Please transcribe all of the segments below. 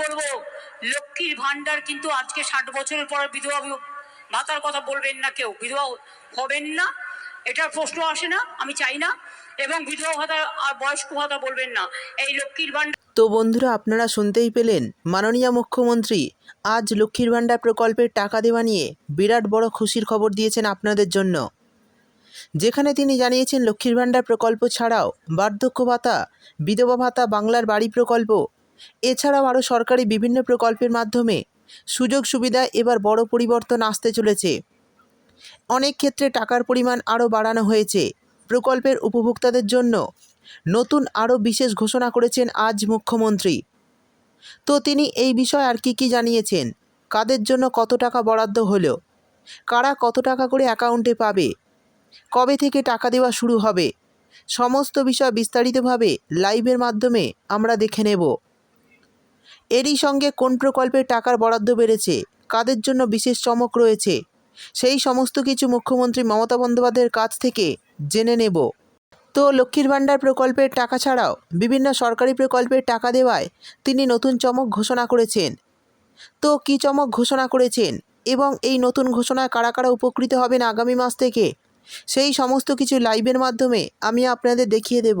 বলব, লক্ষ্মীর ভান্ডার কিন্তু আজকে ষাট বছরের পর বিধবা ভাতার কথা বলবেন না কেউ, বিধবা হবেন না, এটার প্রশ্ন আসে না, আমি চাই না, এবং বিধবা ভাতা আর বয়স্ক ভাতা বলবেন না, এই লক্ষ্মীর ভান্ডার তো বন্ধুরা, আপনারা শুনতেই পেলেন, মাননীয় মুখ্যমন্ত্রী আজ লক্ষ্মীর ভাণ্ডার প্রকল্পের টাকা দেওয়া নিয়ে বিরাট বড় খুশির খবর দিয়েছেন আপনাদের জন্য। যেখানে তিনি জানিয়েছেন, লক্ষ্মীর ভাণ্ডার প্রকল্প ছাড়াও বার্ধক্য ভাতা, বিধবা ভাতা, বাংলার বাড়ি প্রকল্প এছাড়াও আরও সরকারি বিভিন্ন প্রকল্পের মাধ্যমে সুযোগ সুবিধা এবার বড় পরিবর্তন আসতে চলেছে। অনেক ক্ষেত্রে টাকার পরিমাণ আরও বাড়ানো হয়েছে। প্রকল্পের উপভোক্তাদের জন্য নতুন আরও বিশেষ ঘোষণা করেছেন আজ মুখ্যমন্ত্রী। তো তিনি এই বিষয়ে আর কি কি জানিয়েছেন? কাদের জন্য কত টাকা বরাদ্দ হলো? কারা কত টাকা করে অ্যাকাউন্টে পাবে? কবে থেকে টাকা দেওয়া শুরু হবে? সমস্ত বিষয় বিস্তারিতভাবে লাইভের মাধ্যমে আমরা দেখে নেব। এরই সঙ্গে কোন প্রকল্পের টাকার বরাদ্দ বেড়েছে, কাদের জন্য বিশেষ চমক রয়েছে, সেই সমস্ত কিছু মুখ্যমন্ত্রী মমতা বন্দ্যোপাধ্যায়ের কাছ থেকে জেনে নেব। তো লক্ষ্মীর ভাণ্ডার প্রকল্পের টাকা ছাড়াও বিভিন্ন সরকারি প্রকল্পের টাকা দেওয়ায় তিনি নতুন চমক ঘোষণা করেছেন। তো কী চমক ঘোষণা করেছেন এবং এই নতুন ঘোষণায় কারা কারা উপকৃত হবেন আগামী মাস থেকে, সেই সমস্ত কিছু লাইভের মাধ্যমে আমি আপনাদের দেখিয়ে দেব।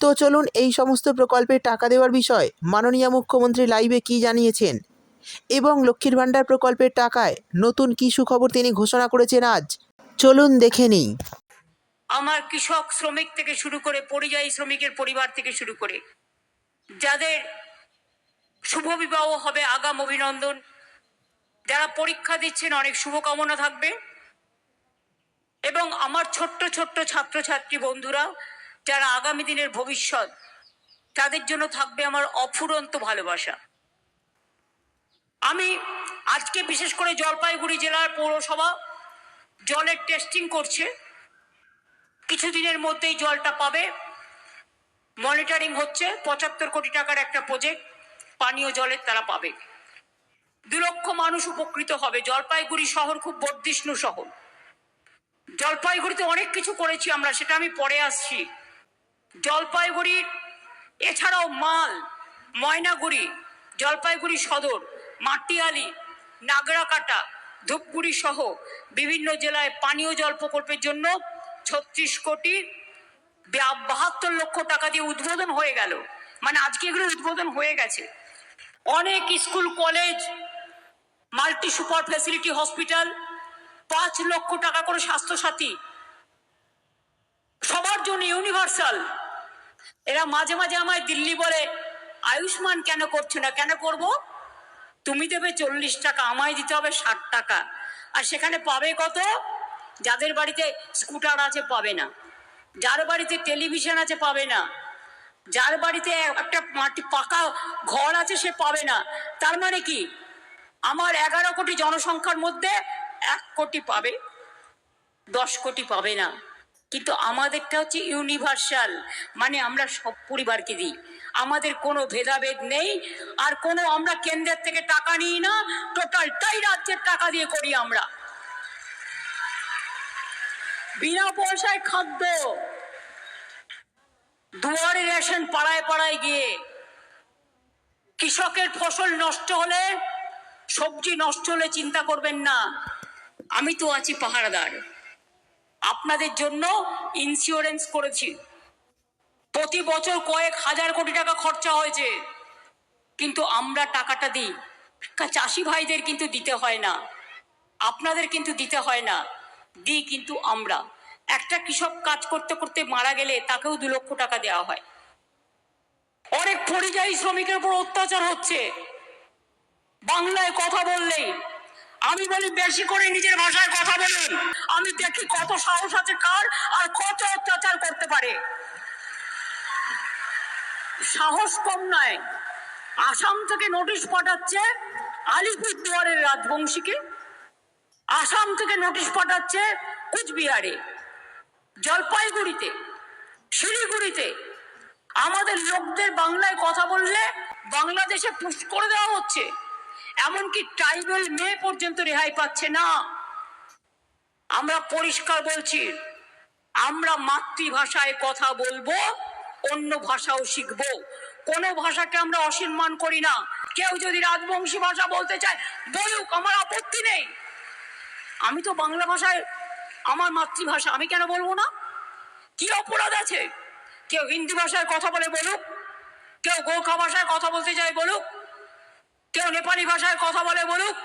তো চলুন এই সমস্ত প্রকল্পের টাকা দেওয়ার বিষয় মাননীয় মুখ্যমন্ত্রী লাইভে কি জানিয়েছেন? এবং লক্ষ্মীর ভাণ্ডার প্রকল্পের টাকায় নতুন কী সুখবর তিনি ঘোষণা করেছেন আজ? চলুন দেখে নিই। আমার কৃষক শ্রমিক থেকে শুরু করে পরিযায়ী শ্রমিকের পরিবার থেকে শুরু করে যাদের শুভ বিবাহ হবে, আগাম অভিনন্দন। যারা পরীক্ষা দিচ্ছেন, অনেক শুভকামনা থাকবে। এবং আমার ছোট্ট ছোট্ট ছাত্রছাত্রী বন্ধুরা যারা আগামী দিনের ভবিষ্যৎ, তাদের জন্য থাকবে আমার অফুরন্ত ভালোবাসা। আমি আজকে বিশেষ করে জলপাইগুড়ি জেলার পৌরসভা জলের টেস্টিং করছে। কিছুদিনের মধ্যেই জলটা পাবে। মনিটরিং হচ্ছে, পঁচাত্তর কোটি টাকার একটা প্রজেক্ট পানীয় জলের তারা পাবে। দু লক্ষ মানুষ উপকৃত হবে। জলপাইগুড়ি শহর খুব বর্ধিষ্ণু শহর। জলপাইগুড়িতে অনেক কিছু করেছি আমরা, সেটা আমি পরে আসছি। জলপাইগুড়ির এছাড়াও মাল, ময়নাগুড়ি, জলপাইগুড়ি সদর, মাটিয়ালি, নাগরাকাটা, ধূপগুড়ি সহ বিভিন্ন জেলায় পানীয় জল প্রকল্পের জন্য ছত্রিশ কোটি বাহাত্তর লক্ষ টাকা দিয়ে উদ্বোধন হয়ে গেল। মানে আজকে এগুলো উদ্বোধন হয়ে গেছে। অনেক school, college, multi super facility hospital, পাঁচ লক্ষ টাকা করে স্বাস্থ্যসাথী, সবার জন্য ইউনিভার্সাল এরা মাঝে মাঝে আমায় দিল্লি বলে, আয়ুষ্মান কেন করছ না? কেন করব? তুমি দেবে চল্লিশ টাকা, আমায় দিতে হবে ষাট টাকা। আর সেখানে পাবে কত? যাদের বাড়িতে স্কুটার আছে পাবে না। যার বাড়িতে টেলিভিশন আছে পাবে না। যার বাড়িতে একটা মাটি পাকা ঘর আছে সে পাবে না। তার মানে কি? আমার এগারো কোটি জনসংখ্যার মধ্যে এক কোটি পাবে, দশ কোটি পাবে না। কিন্তু আমাদেরটা হচ্ছে ইউনিভার্সাল মানে আমরা সব পরিবারকে দিই। আমাদের কোনো ভেদাভেদ নেই, আর কোনো আমরা কেন্দ্রের থেকে টাকা নিই না টোটালটাই রাজ্যের টাকা দিয়ে করি আমরা। বিনা পয়সায় খাদ্য, দুয়ারে রেশন পাড়ায় পাড়ায় গিয়ে কৃষকের ফসল নষ্ট হলে, সবজি নষ্ট হলে চিন্তা করবেন না। আমি তো আছি পাহারাদার। আপনাদের জন্য ইন্স্যুরেন্স করেছি। প্রতি বছর কয়েক হাজার কোটি টাকা খরচা হয়েছে। কিন্তু আমরা টাকাটা দিই। চাষি ভাইদের কিন্তু দিতে হয় না। আপনাদের কিন্তু দিতে হয় না। দিই কিন্তু আমরা। একটা কৃষক কাজ করতে করতে মারা গেলে তাকেও দু লক্ষ টাকা দেওয়া হয়। অনেক পরিযায়ী শ্রমিকের উপর অত্যাচার হচ্ছে। বাংলায় কথা বললেই আমি বলি বেশি করে নিজের ভাষায় কথা বলুন। আমি দেখি কত সাহস আছে কার আর কত অত্যাচার করতে পারে। সাহস কম নয়। আসাম থেকে নোটিশ পাঠাচ্ছে আলিপুরদুয়ারের রাজবংশীকে। আসাম থেকে নোটিশ পাঠাচ্ছে কুচবিহারে, জলপাইগুড়িতে, শিলিগুড়িতে। আমাদের লোকদের বাংলায় কথা বললে বাংলাদেশে পুশ করে দেওয়া হচ্ছে। এমনকি ট্রাইবেল মেয়ে পর্যন্ত রেহাই পাচ্ছে না। আমরা পরিষ্কার বলছি, আমরা মাতৃভাষায় কথা বলব, অন্য ভাষাও শিখব। কোনো ভাষাকে আমরা অসম্মান করি না। কেউ যদি রাজবংশী ভাষা বলতে চায়, বলুক, আমার আপত্তি নেই। আমি তো বাংলা ভাষায় আমার মাতৃভাষা, আমি কেন বলব না? কি অপরাধ আছে? কেউ হিন্দি ভাষায় কথা বলে বলুক, কেউ গোর্খা ভাষায় কথা বলতে চায় বলুক কেউ নেপালি ভাষায় কথা বলে বলুক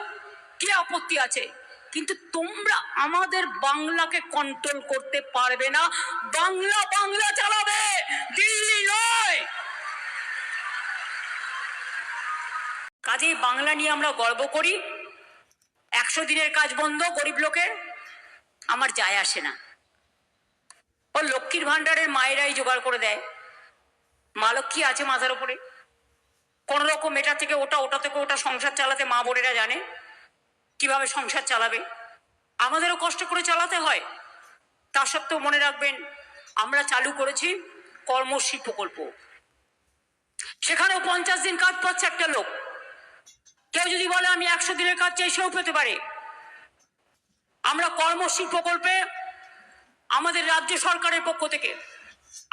কি আপত্তি আছে? কিন্তু তোমরা আমাদের বাংলাকে কন্ট্রোল করতে পারবে না। বাংলা বাংলা চালাবে। দিল্লি নয়। কাজেই বাংলা নিয়ে আমরা গর্ব করি। একশো দিনের কাজ বন্ধ গরিব লোকের। আমার যায় আসে না। ও লক্ষ্মীর ভাণ্ডারের মায়েরাই জোগাড় করে দেয়। মা লক্ষ্মী আছে মাথার উপরে। কোন রকম এটা থেকে ওটা ওটা থেকে ওটা সংসার চালাতে মা বোনেরা জানে। কীভাবে সংসার চালাবে? আমাদেরও কষ্ট করে চালাতে হয়। তা সত্ত্বেও মনে রাখবেন, আমরা চালু করেছি কর্মশ্রী প্রকল্প। সেখানেও পঞ্চাশ দিন কাজ পাচ্ছে একটা লোক। কেউ যদি বলে, আমি একশো দিনের কাজ চাই সেও পেতে পারে। আমরা কর্মশ্রী প্রকল্পে আমাদের রাজ্য সরকারের পক্ষ থেকে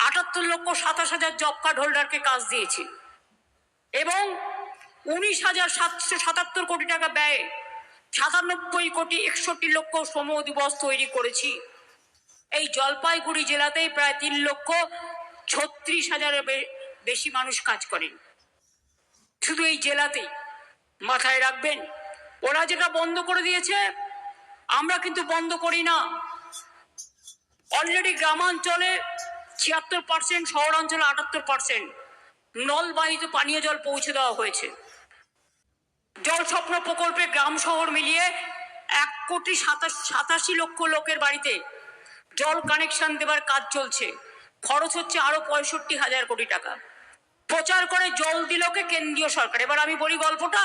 আটাত্তর লক্ষ সাতাশ হাজার জব কার্ড হোল্ডারকে কাজ দিয়েছি। এবং উনিশ হাজার সাতশো সাতাত্তর কোটি টাকা ব্যয়ে সাতানব্বই কোটি একষট্টি লক্ষ শ্রম দিবস তৈরি করেছি। এই জলপাইগুড়ি জেলাতেই প্রায় তিন লক্ষ ছত্রিশ হাজারের বেশি মানুষ কাজ করেন। শুধু এই জেলাতেই মাথায় রাখবেন, ওরা যেটা বন্ধ করে দিয়েছে, আমরা কিন্তু বন্ধ করি না। অলরেডি গ্রামাঞ্চলে ছিয়াত্তর পার্সেন্ট শহরাঞ্চলে আটাত্তর পার্সেন্ট নলবাহিত পানীয় জল পৌঁছে দেওয়া হয়েছে। জল স্বপ্ন প্রকল্পে গ্রাম শহর মিলিয়ে এক কোটি সাতাশ, সাতাশি লক্ষ লোকের বাড়িতে জল কানেকশন দেবার কাজ চলছে। খরচ হচ্ছে আরও পঁয়ষট্টি হাজার কোটি টাকা। প্রচার করে জল দিলকে কেন্দ্রীয় সরকার। এবার আমি বলি গল্পটা।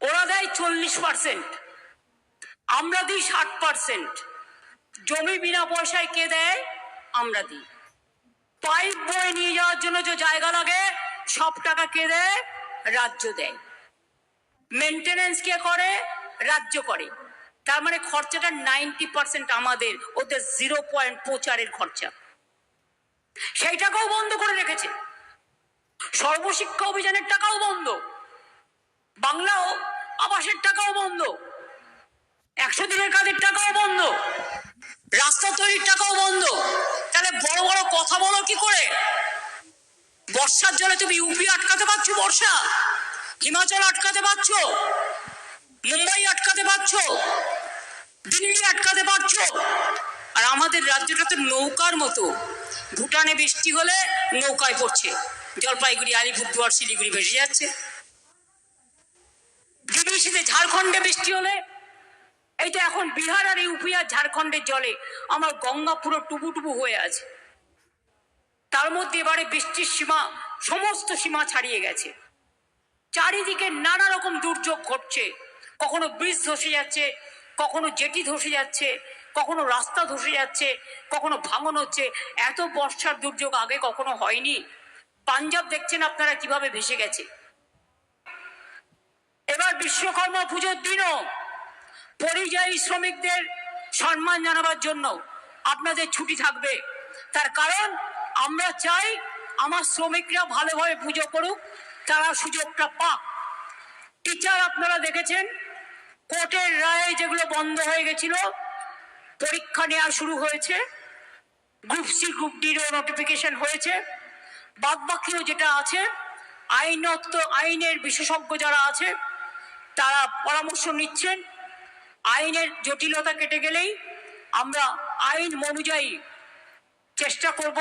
ওরা দেয় চল্লিশ পার্সেন্ট, আমরা দিই ষাট পার্সেন্ট। জমি বিনা পয়সায় কে দেয়? আমরা দিই। পাইপ বয়ে নিয়ে যাওয়ার জন্য যে জায়গা লাগে, সব টাকা কে দেয় রাজ্য দেয়। মেনটেনেন্স কে করে, রাজ্য করে। তার মানে খরচাটা নাইনটি পার্সেন্ট আমাদের ওদের জিরো পয়েন্ট প্রচারের খরচা। সেইটাকেও বন্ধ করে রেখেছে। সর্বশিক্ষা অভিযানের টাকাও বন্ধ। বাংলাও আবাসের টাকাও বন্ধ। একশো দিনের কাজের টাকাও বন্ধ। রাস্তা তৈরির টাকাও বন্ধ। তাহলে বড় বড় কথা বলো কি করে? বর্ষার জলে তুমি ইউপি আটকাতে পারছ বর্ষা? হিমাচল আটকাতে পারছ? মুম্বাই আটকাতে পারছ? দিল্লি আটকাতে পারছ? আর আমাদের রাজ্যটা তো নৌকার মতো। ভুটানে বৃষ্টি হলে নৌকায় পড়ছে। জলপাইগুড়ি, আলিপুরদুয়ার, শিলিগুড়ি ভেসে যাচ্ছে। ডিবিসিতে ঝাড়খণ্ডে বৃষ্টি হলে এই তো এখন বিহার আর ইউপি আর ঝাড়খণ্ডের জলে। আমার গঙ্গা পুরো টুবু টুবু হয়ে আছে। তার মধ্যে এবারে বৃষ্টির সীমা, সমস্ত সীমা ছাড়িয়ে গেছে। চারিদিকে নানা রকম দুর্যোগ ঘটছে। কখনো ব্রিজ ধসে যাচ্ছে, কখনো জেটি ধসে যাচ্ছে, কখনো রাস্তা ধসে যাচ্ছে, কখনো ভাঙন হচ্ছে। এত বর্ষার দুর্যোগ আগে কখনো হয়নি। পাঞ্জাব দেখছেন আপনারা কীভাবে ভেসে গেছে। এবার বিশ্বকর্মা পুজোর দিনও। পরিযায়ী শ্রমিকদের সম্মান জানাবার জন্য আপনাদের ছুটি থাকবে। তার কারণ, আমরা চাই আমার শ্রমিকরা ভালোভাবে পুজো করুক, তারা সুযোগটা পাক। টিচার আপনারা দেখেছেন, কোর্টের রায়ে যেগুলো বন্ধ হয়ে গেছিল, পরীক্ষা নেওয়া শুরু হয়েছে গ্রুপ সি গ্রুপ ডিরও নোটিফিকেশন হয়েছে। বাদ বাকিও যেটা আছে, আইনত, আইনের বিশেষজ্ঞ যারা আছে, তারা পরামর্শ নিচ্ছেন। আইনের জটিলতা কেটে গেলেই আমরা আইন অনুযায়ী চেষ্টা করব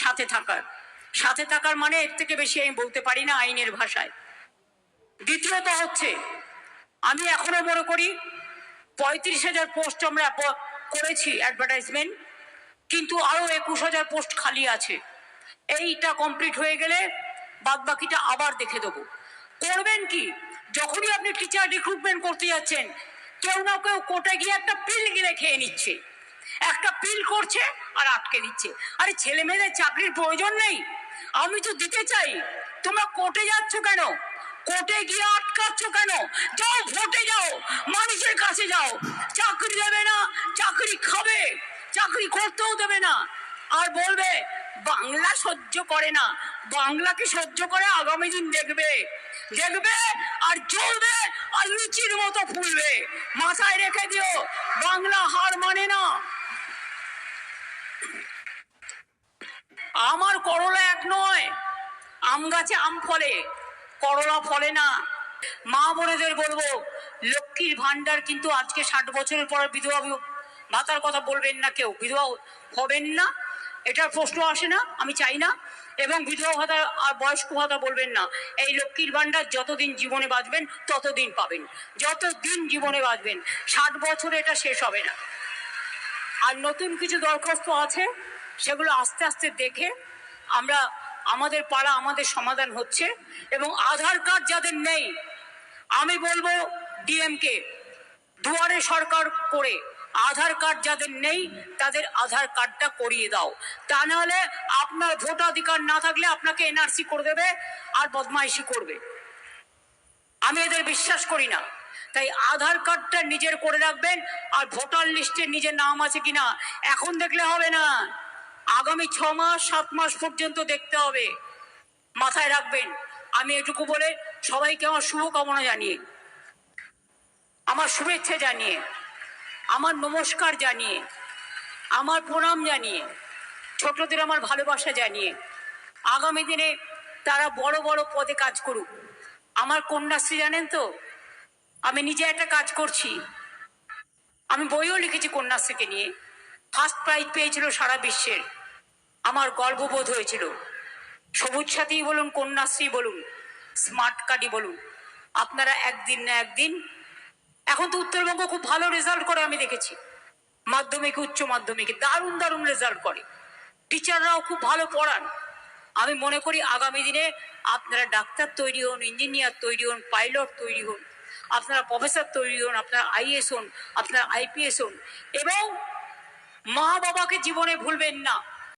সাথে থাকার। সাথে থাকার মানে এর থেকে বেশি আমি বলতে পারি না আইনের ভাষায়। দ্বিতীয়ত হচ্ছে, আমি এখনও মনে করি পঁয়ত্রিশ হাজার পোস্ট আমরা করেছি অ্যাডভার্টাইজমেন্ট কিন্তু আরও একুশ হাজার পোস্ট খালি আছে। এইটা কমপ্লিট হয়ে গেলে বাদ বাকিটা আবার দেখে দেবো। করবেন কি? যখনই আপনি টিচার রিক্রুটমেন্ট করতে যাচ্ছেন কেউ না কেউ কোর্টে গিয়ে একটা পিল গিলে খেয়ে নিচ্ছে। একটা পিল করছে আর আটকে দিচ্ছে। আরে ছেলে মেয়েদের চাকরির প্রয়োজন নেই। আমি তো দিতে চাই। তোমরা কোর্টে যাচ্ছ কেন? কোর্টে গিয়ে আটকাচ্ছ কেন? যাও ভোটে যাও। মানুষের কাছে যাও। চাকরি দেবে না, চাকরি খাবে। চাকরি করতেও দেবে না। আর বলবে, বাংলা সহ্য করে না। বাংলাকে সহ্য করে আগামী দিন দেখবে। দেখবে আর জ্বলবে আর লুচির মতো ফুলবে। মাথায় রেখে দিও, বাংলা হার মানে না। আমার করলা এক নয়, আম গাছে আম ফলে, করলা ফলে না। মা বোনেদের বলব, লক্ষ্মীর ভান্ডার কিন্তু আজকে ষাট বছরের পর বিধবা ভাতার কথা বলবেন না কেউ, বিধবা হবেন না। এটার প্রশ্ন আসে না, আমি চাই না। এবং বিধবা ভাতা আর বয়স্ক ভাতা বলবেন না। এই লক্ষ্মীর ভান্ডার যতদিন জীবনে বাঁচবেন, ততদিন পাবেন। যতদিন জীবনে বাঁচবেন, ষাট বছরে এটা শেষ হবে না। আর নতুন কিছু দরখাস্ত আছে, সেগুলো আস্তে আস্তে দেখে আমরা আমাদের পাড়া আমাদের সমাধান হচ্ছে এবং আধার কার্ড যাদের নেই, আমি বলব ডিএমকে, দুয়ারে সরকার করে আধার কার্ড যাদের নেই, তাদের আধার কার্ডটা করিয়ে দাও। তা নাহলে আপনার ভোটাধিকার না থাকলে আপনাকে এনআরসি করে দেবে আর বদমাইশি করবে। আমি এদের বিশ্বাস করি না। তাই আধার কার্ডটা নিজের করে রাখবেন আর ভোটার লিস্টে নিজের নাম আছে কিনা এখন দেখলে হবে না। আগামী ছ মাস, সাত মাস পর্যন্ত দেখতে হবে। মাথায় রাখবেন। আমি এটুকু বলে সবাইকে আমার শুভকামনা জানিয়ে, আমার শুভেচ্ছা জানিয়ে আমার নমস্কার জানিয়ে, আমার প্রণাম জানিয়ে, ছোটদের আমার ভালোবাসা জানিয়ে, আগামী দিনে তারা বড় বড় পদে কাজ করুক। আমার কন্যাশ্রী জানেন তো? আমি নিজে একটা কাজ করছি। আমি বইও লিখেছি কন্যাশ্রীকে নিয়ে। ফার্স্ট প্রাইজ পেয়েছিল সারা বিশ্বের। আমার গর্ববোধ হয়েছিল। সবুজ সাথী বলুন, কন্যাশ্রী বলুন স্মার্ট কার্ডই বলুন। আপনারা একদিন না একদিন এখন তো উত্তরবঙ্গ খুব ভালো রেজাল্ট করে, আমি দেখেছি। মাধ্যমিক, উচ্চ মাধ্যমিকে, দারুণ দারুণ রেজাল্ট করে। টিচাররাও খুব ভালো পড়ান। আমি মনে করি আগামী দিনে আপনারা ডাক্তার তৈরি হন ইঞ্জিনিয়ার তৈরি হন পাইলট তৈরি হন, আপনারা প্রফেসর তৈরি হন, আপনারা আইএস হন, আপনারা আইপিএস হন, এবং মা বাবাকে জীবনে ভুলবেন না।